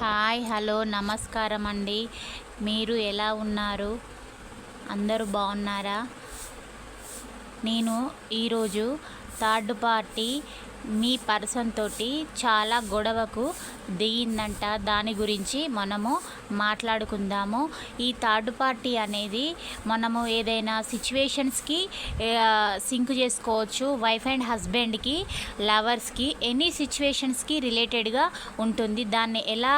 Hi hello నమస్కారం అండి. మీరు ఎలా ఉన్నారు? అందరూ బాగున్నారా? నేను ఈరోజు థర్డ్ పార్టీ మీ పర్సన్ తోటి చాలా గొడవకు దిగిందంట. దాని గురించి మనము మాట్లాడుకుందాము. ఈ థర్డ్ పార్టీ అనేది మనము ఏదైనా సిచ్యువేషన్స్కి సింక్ చేసుకోవచ్చు. వైఫ్ అండ్ హస్బెండ్కి లవర్స్కి ఎనీ సిచ్యువేషన్స్కి రిలేటెడ్గా ఉంటుంది. దాన్ని ఎలా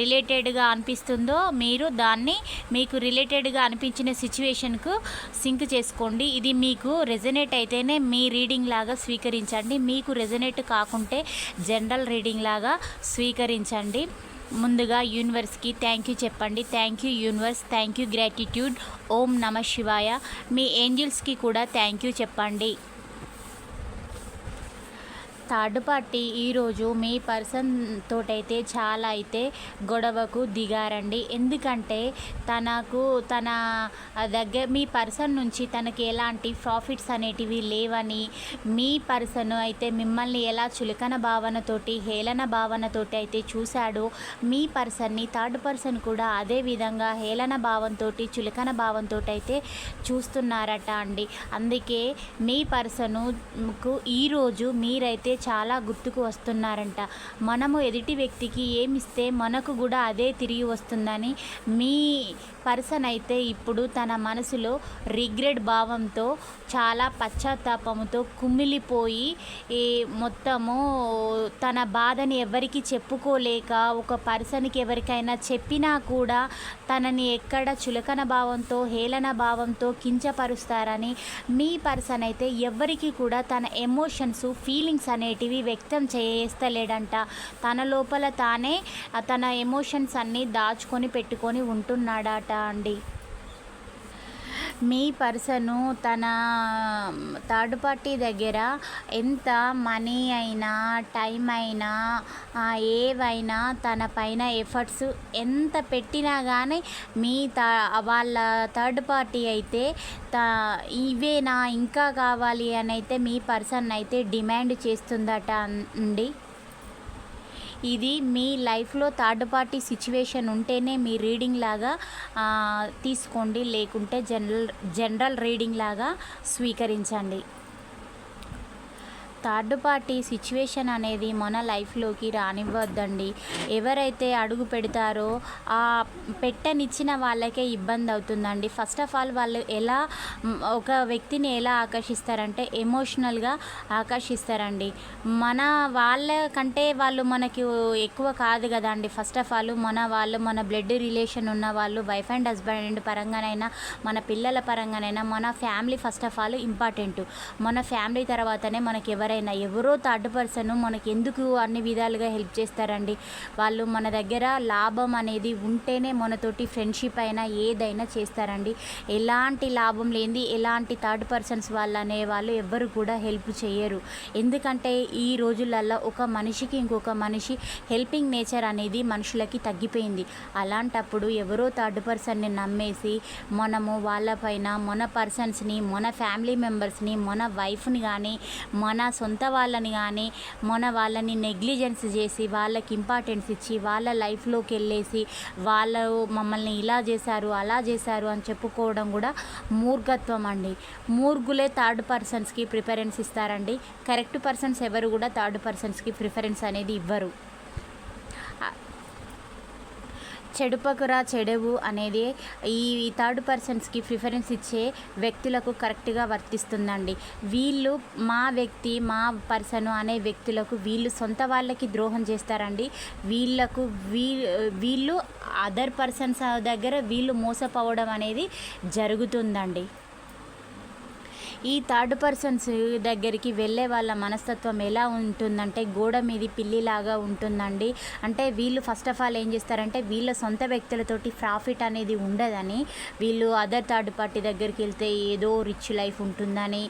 రిలేటెడ్గా అనిపిస్తుందో మీరు దాన్ని మీకు రిలేటెడ్గా అనిపించిన సిచ్యువేషన్కు సింక్ చేసుకోండి. ఇది మీకు రెజనేట్ అయితేనే మీ రీడింగ్ లాగా స్వీకరించండి. మీకు రెజనేట్ కాకుంటే జనరల్ రీడింగ్ లాగా స్వీకరించండి. ముందుగా యూనివర్స్కి థ్యాంక్ యూ చెప్పండి. Thank you universe thank you gratitude ఓం నమ శివాయ. మీ ఏంజిల్స్కి కూడా థ్యాంక్ యూ చెప్పండి. థర్డ్ పార్టీ ఈరోజు మీ పర్సన్ తోటైతే చాలా అయితే గొడవకు దిగారండి. ఎందుకంటే తనకు తన దగ్గర మీ పర్సన్ నుంచి తనకి ఎలాంటి ప్రాఫిట్స్ అనేటివి లేవని మీ పర్సన్ అయితే మిమ్మల్ని ఎలా చులకన భావనతోటి హేళన భావనతోటి అయితే చూశాడో. మీ పర్సన్ని థర్డ్ పర్సన్ కూడా అదే విధంగా హేళన భావంతో చులకన భావంతో అయితే చూస్తున్నారట అండి. అందుకే మీ పర్సనుకు ఈరోజు మీరైతే చాలా గుర్తుకు వస్తున్నారంట. మనము ఎదుటి వ్యక్తికి ఏమిస్తే మనకు కూడా అదే తిరిగి వస్తుందని మీ పర్సన్ అయితే ఇప్పుడు తన మనసులో రిగ్రెట్ భావంతో చాలా పశ్చాత్తాపంతో కుమిలిపోయి ఈ మొత్తము తన బాధని ఎవరికి చెప్పుకోలేక ఒక పర్సన్కి ఎవరికైనా చెప్పినా కూడా తనని ఎక్కడ చులకన భావంతో హేళన భావంతో కించపరుస్తారని మీ పర్సన్ అయితే ఎవరికి కూడా తన ఎమోషన్స్ ఫీలింగ్స్ అనే అనేటివి వ్యక్తం చేస్తలేడంట. తన లోపల తానే తన ఎమోషన్స్ అన్నీ దాచుకొని పెట్టుకొని ఉంటున్నాడట అండి. మీ పర్సను తన థర్డ్ పార్టీ దగ్గర ఎంత మనీ అయినా టైం అయినా ఏవైనా తన పైన ఎఫర్ట్స్ ఎంత పెట్టినా కానీ మీ త వాళ్ళ థర్డ్ పార్టీ అయితే త ఇవేనా ఇంకా కావాలి అని అయితే మీ పర్సన్ అయితే డిమాండ్ చేస్తుందట అండి. ఇది మీ లైఫ్లో థర్డ్ పార్టీ సిచ్యువేషన్ ఉంటేనే మీ రీడింగ్ లాగా తీసుకోండి లేకుంటే జనరల్ జనరల్ రీడింగ్ లాగా స్వీకరించండి. థర్డ్ పార్టీ సిచ్యువేషన్ అనేది మన లైఫ్లోకి రానివ్వద్దండి. ఎవరైతే అడుగు పెడతారో ఆ పెట్టనిచ్చిన వాళ్ళకే ఇబ్బంది అవుతుందండి. ఫస్ట్ ఆఫ్ ఆల్ వాళ్ళు ఎలా ఒక వ్యక్తిని ఎలా ఆకర్షిస్తారంటే ఎమోషనల్గా ఆకర్షిస్తారండి. మన వాళ్ళ కంటే వాళ్ళు మనకి ఎక్కువ కాదు కదండి. ఫస్ట్ ఆఫ్ ఆల్ మన వాళ్ళు మన బ్లడ్ రిలేషన్ ఉన్న వాళ్ళు వైఫ్ అండ్ హస్బెండ్ పరంగానైనా మన పిల్లల పరంగానైనా మన family first of all important. మన ఫ్యామిలీ తర్వాతనే మనకి ఎవరైనా ఎవరో థర్డ్ పర్సన్ మనకి ఎందుకు అన్ని విధాలుగా హెల్ప్ చేస్తారండి? వాళ్ళు మన దగ్గర లాభం అనేది ఉంటేనే మనతోటి ఫ్రెండ్షిప్ అయినా ఏదైనా చేస్తారండి. ఎలాంటి లాభం లేనిది ఎలాంటి థర్డ్ పర్సన్స్ వాళ్ళు అనే వాళ్ళు ఎవ్వరు కూడా హెల్ప్ చేయరు. ఎందుకంటే ఈ రోజులల్లో ఒక మనిషికి ఇంకొక మనిషి హెల్పింగ్ నేచర్ అనేది మనుషులకి తగ్గిపోయింది. అలాంటప్పుడు ఎవరో థర్డ్ పర్సన్ని నమ్మేసి మనము వాళ్ళపైన మన పర్సన్స్ని మన ఫ్యామిలీ మెంబర్స్ని మన వైఫ్ని కానీ మన సొంత వాళ్ళని కానీ మన వాళ్ళని నెగ్లిజెన్స్ చేసి వాళ్ళకి ఇంపార్టెన్స్ ఇచ్చి వాళ్ళ లైఫ్లోకి వెళ్ళేసి వాళ్ళు మమ్మల్ని ఇలా చేశారు అలా చేశారు అని చెప్పుకోవడం కూడా మూర్ఘత్వం అండి. మూర్ఖులే థర్డ్ పర్సన్స్కి ప్రిఫరెన్స్ ఇస్తారండి. కరెక్ట్ పర్సన్స్ ఎవరు కూడా థర్డ్ పర్సన్స్కి ప్రిఫరెన్స్ అనేది ఇవ్వరు. చెడుపకురా చెడవు అనేది ఈ థర్డ్ పర్సన్స్కి ప్రిఫరెన్స్ ఇచ్చే వ్యక్తులకు కరెక్ట్గా వర్తిస్తుందండి. వీళ్ళు మా వ్యక్తి మా పర్సన్ అనే వ్యక్తులకు వీళ్ళు సొంత వాళ్ళకి ద్రోహం చేస్తారండి. వీళ్ళకు వీ వీళ్ళు అదర్ పర్సన్స్ దగ్గర వీళ్ళు మోసపోవడం అనేది జరుగుతుందండి. ఈ థర్డ్ పర్సన్స్ దగ్గరికి వెళ్ళే వాళ్ళ మనస్తత్వం ఎలా ఉంటుందంటే గోడ మీది పిల్లిలాగా ఉంటుందండి. అంటే వీళ్ళు ఫస్ట్ ఆఫ్ ఆల్ ఏం చేస్తారంటే వీళ్ళ సొంత వ్యక్తులతోటి ప్రాఫిట్ అనేది ఉండదని వీళ్ళు అదర్ థర్డ్ పార్టీ దగ్గరికి వెళ్తే ఏదో రిచ్ లైఫ్ ఉంటుందని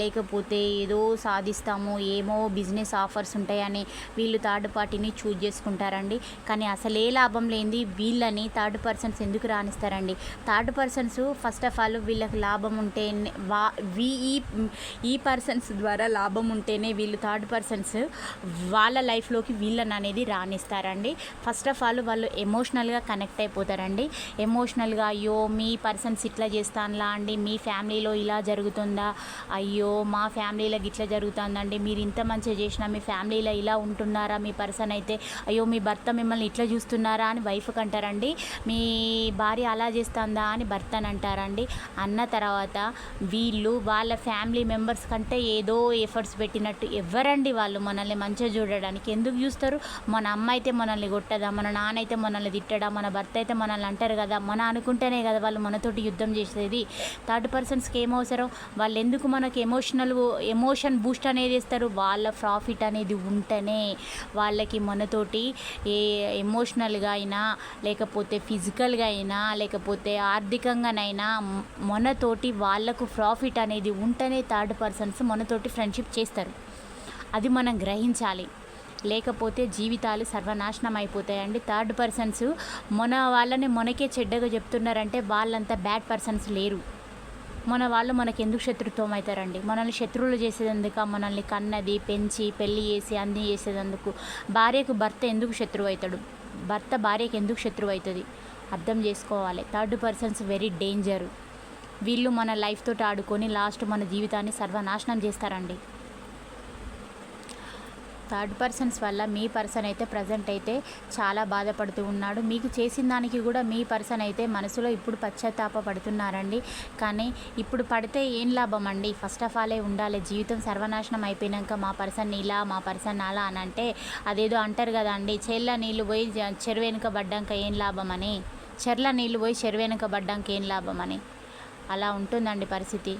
లేకపోతే ఏదో సాధిస్తాము ఏమో బిజినెస్ ఆఫర్స్ ఉంటాయని వీళ్ళు థర్డ్ పార్టీని చూజ్ చేసుకుంటారండి. కానీ అసలే లాభం లేనిది వీళ్ళని థర్డ్ పర్సన్స్ ఎందుకు రాణిస్తారండి? Third persons first of all వీళ్ళకి లాభం ఉంటే వా ఇవి ఈ ఈ పర్సన్స్ ద్వారా లాభం ఉంటేనే వీళ్ళు థర్డ్ పర్సన్స్ వాళ్ళ లైఫ్లోకి వీళ్ళని అనేది రాణిస్తారండి. ఫస్ట్ ఆఫ్ ఆల్ వాళ్ళు ఎమోషనల్గా కనెక్ట్ అయిపోతారండి. ఎమోషనల్గా అయ్యో మీ పర్సన్స్ ఇట్లా చేస్తానులా అండి మీ ఫ్యామిలీలో ఇలా జరుగుతుందా? అయ్యో మా ఫ్యామిలీలో ఇట్లా జరుగుతుందండి మీరు ఇంత మంచిగా చేసినా మీ ఫ్యామిలీలో ఇలా ఉంటున్నారా? మీ పర్సన్ అయితే అయ్యో మీ భర్త మిమ్మల్ని ఇట్లా చూస్తున్నారా? అని వైఫ్కి అంటారండి. మీ భార్య అలా చేస్తుందా? అని భర్త అని అంటారండి. అన్న తర్వాత వీళ్ళు వాళ్ళ ఫ్యామిలీ మెంబర్స్ కంటే ఏదో ఎఫర్ట్స్ పెట్టినట్టు ఎవరండి వాళ్ళు మనల్ని మంచిగా చూడడానికి? ఎందుకు చూస్తారు? మన అమ్మ అయితే మనల్ని కొట్టదా? మన నాన్న అయితే మనల్ని తిట్టడా? మన భర్త అయితే మనల్ని అంటారు కదా? మన అనుకుంటేనే కదా వాళ్ళు మనతోటి యుద్ధం చేసేది. థర్డ్ పర్సన్స్కి ఏం అవసరం? వాళ్ళు ఎందుకు మనకి ఎమోషనల్ ఎమోషన్ బూస్ట్ అనేది ఇస్తారు? వాళ్ళ ప్రాఫిట్ అనేది ఉంటేనే వాళ్ళకి మనతోటి ఏ ఎమోషనల్గా అయినా లేకపోతే ఫిజికల్గా అయినా లేకపోతే ఆర్థికంగానైనా మనతోటి వాళ్ళకు ప్రాఫిట్ అనేది ఉంటేనే థర్డ్ పర్సన్స్ మనతోటి ఫ్రెండ్షిప్ చేస్తారు. అది మనం గ్రహించాలి. లేకపోతే జీవితాలు సర్వనాశనం అయిపోతాయండి. థర్డ్ పర్సన్స్ మన వాళ్ళని మనకే చెడ్డగా చెప్తున్నారంటే వాళ్ళంతా బ్యాడ్ పర్సన్స్ లేరు. మన వాళ్ళు మనకు ఎందుకు శత్రుత్వం అవుతారండి? మనల్ని శత్రువులు చేసేందుకు? మనల్ని కన్నది పెంచి పెళ్ళి చేసి అన్ని చేసేదందుకు భార్యకు భర్త ఎందుకు శత్రువు అవుతాడు? భర్త భార్యకు ఎందుకు శత్రువు అవుతుంది? అర్థం చేసుకోవాలి. థర్డ్ పర్సన్స్ వెరీ డేంజర్ వీళ్ళు మన లైఫ్ తోటి ఆడుకొని లాస్ట్ మన జీవితాన్ని సర్వనాశనం చేస్తారండి. థర్డ్ పర్సన్స్ వల్ల మీ పర్సన్ అయితే ప్రజెంట్ అయితే చాలా బాధపడుతూ ఉన్నాడు. మీకు చేసిన దానికి కూడా మీ పర్సన్ అయితే మనసులో ఇప్పుడు పశ్చాత్తాప పడుతున్నారండి. కానీ ఇప్పుడు పడితే ఏం లాభం అండి? ఫస్ట్ ఆఫ్ ఆలే ఉండాలి. జీవితం సర్వనాశనం అయిపోయినాక మా పర్సన్ ఇలా మా పర్సన్ అలా అని అంటే అదేదో అంటారు కదా అండి. చెల్ల నీళ్ళు పోయి చెరువు వెనుక పడ్డాక ఏం లాభం అని చెర్ల నీళ్ళు పోయి చెరువు వెనుక పడ్డాక ఏం లాభం అని అలా ఉంటుందండి పరిస్థితి.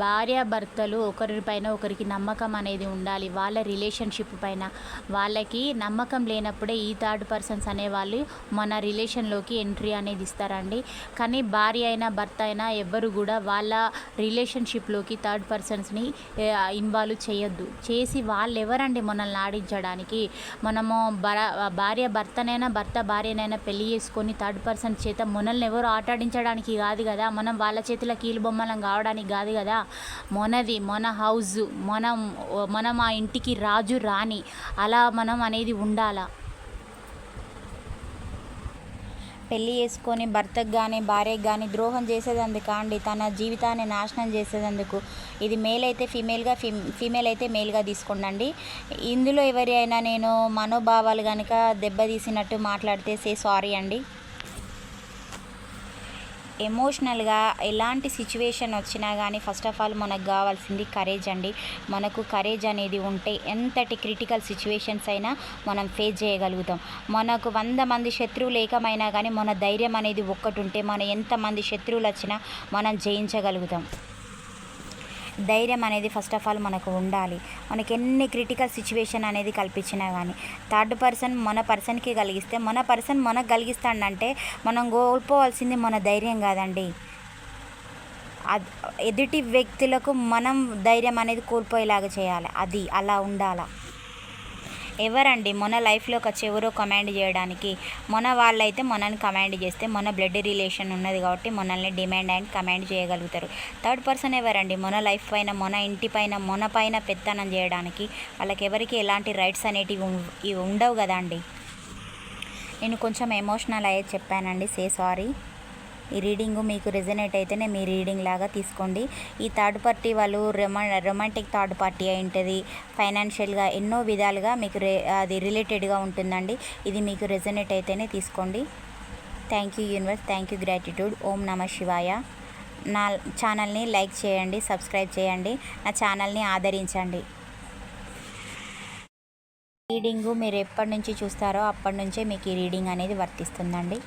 భార్యాభర్తలు ఒకరిపైన ఒకరికి నమ్మకం అనేది ఉండాలి. వాళ్ళ రిలేషన్షిప్ పైన. వాళ్ళకి నమ్మకం లేనప్పుడే ఈ థర్డ్ పర్సన్స్ అనేవాళ్ళు మన రిలేషన్లోకి ఎంట్రీ అనేది ఇస్తారండి. కానీ భార్య అయినా భర్త అయినా ఎవ్వరు కూడా వాళ్ళ రిలేషన్షిప్లోకి థర్డ్ పర్సన్స్ని ఇన్వాల్వ్ చేయొద్దు. చేసి వాళ్ళు ఎవరండి మనల్ని ఆడించడానికి? మనము భర భార్య భర్తనైనా భర్త భార్యనైనా పెళ్ళి చేసుకొని థర్డ్ పర్సన్ చేత మనల్ని ఎవరు ఆటాడించడానికి కాదు కదా. మనం వాళ్ళ చేతిలో కీలు బొమ్మలం కావడానికి కాదు కదా. మనది మన హౌస్ మనం మనం ఆ ఇంటికి రాజు రాణి. అలా మనం అనేది ఉండాలా? పెళ్ళి చేసుకొని భర్తకు కానీ భార్యకు కానీ ద్రోహం చేసేదందుకు అండి. తన జీవితాన్ని నాశనం చేసేదందుకు. ఇది మేల్ అయితే ఫీమేల్గా ఫీ ఫీమేల్ అయితే మేల్గా తీసుకోండి ఇందులో ఎవరి అయినా నేను మనోభావాలు కనుక దెబ్బతీసినట్టు మాట్లాడితే సే సారీ అండి. ఎమోషనల్గా ఎలాంటి సిచ్యువేషన్ వచ్చినా కానీ ఫస్ట్ ఆఫ్ ఆల్ మనకు కావాల్సింది కరేజ్ అండి. మనకు కరేజ్ అనేది ఉంటే ఎంతటి క్రిటికల్ సిచ్యువేషన్స్ అయినా మనం ఫేస్ చేయగలుగుతాం. మనకు వంద మంది శత్రువులు ఏకమైనా కానీ మన ధైర్యం అనేది ఒక్కటి ఉంటే మన ఎంతమంది శత్రువులు వచ్చినా మనం జయించగలుగుతాం. ధైర్యం అనేది ఫస్ట్ ఆఫ్ ఆల్ మనకు ఉండాలి. మనకి ఎన్ని క్రిటికల్ సిచ్యువేషన్ అనేది కల్పించినా కానీ థర్డ్ పర్సన్ మన పర్సన్కి కలిగిస్తే మన పర్సన్ మనకు కలిగిస్తాడంటే మనం కోల్పోవాల్సింది మన ధైర్యం కాదండి. అది ఎదుటి వ్యక్తులకు మనం ధైర్యం అనేది కోల్పోయేలాగా చేయాలి. అది అలా ఉండాలా? ఎవరండి? మొన్న లైఫ్లోకి వచ్చి ఎవరో కమాండ్ చేయడానికి. మొన్న వాళ్ళైతే మనల్ని కమాండ్ చేస్తే మన బ్లడ్ రిలేషన్ ఉన్నది కాబట్టి మనల్ని డిమాండ్ అండ్ కమాండ్ చేయగలుగుతారు. థర్డ్ పర్సన్ ఎవరండి? మన లైఫ్ పైన మన ఇంటి పైన మన పైన పెత్తనం చేయడానికి వాళ్ళకి ఎవరికి ఎలాంటి రైట్స్ అనేటివి ఉండవు కదండి. నేను కొంచెం ఎమోషనల్ అయ్యే చెప్పానండి. Say sorry. ఈ రీడింగ్ మీకు రెజనేట్ అయితేనే మీ రీడింగ్ లాగా తీసుకోండి. ఈ థర్డ్ పార్టీ వాళ్ళు రొమా రొమాంటిక్ థర్డ్ పార్టీ అయి ఉంటుంది. ఫైనాన్షియల్గా ఎన్నో విధాలుగా మీకు అది రిలేటెడ్గా ఉంటుందండి. ఇది మీకు రెజనేట్ అయితేనే తీసుకోండి. Thank you universe thank you gratitude ఓం నమ శివాయ. నా ఛానల్ని లైక్ చేయండి సబ్స్క్రైబ్ చేయండి. నా ఛానల్ని ఆదరించండి. రీడింగు మీరు ఎప్పటి నుంచి చూస్తారో అప్పటి నుంచే మీకు ఈ రీడింగ్ అనేది వర్తిస్తుందండి.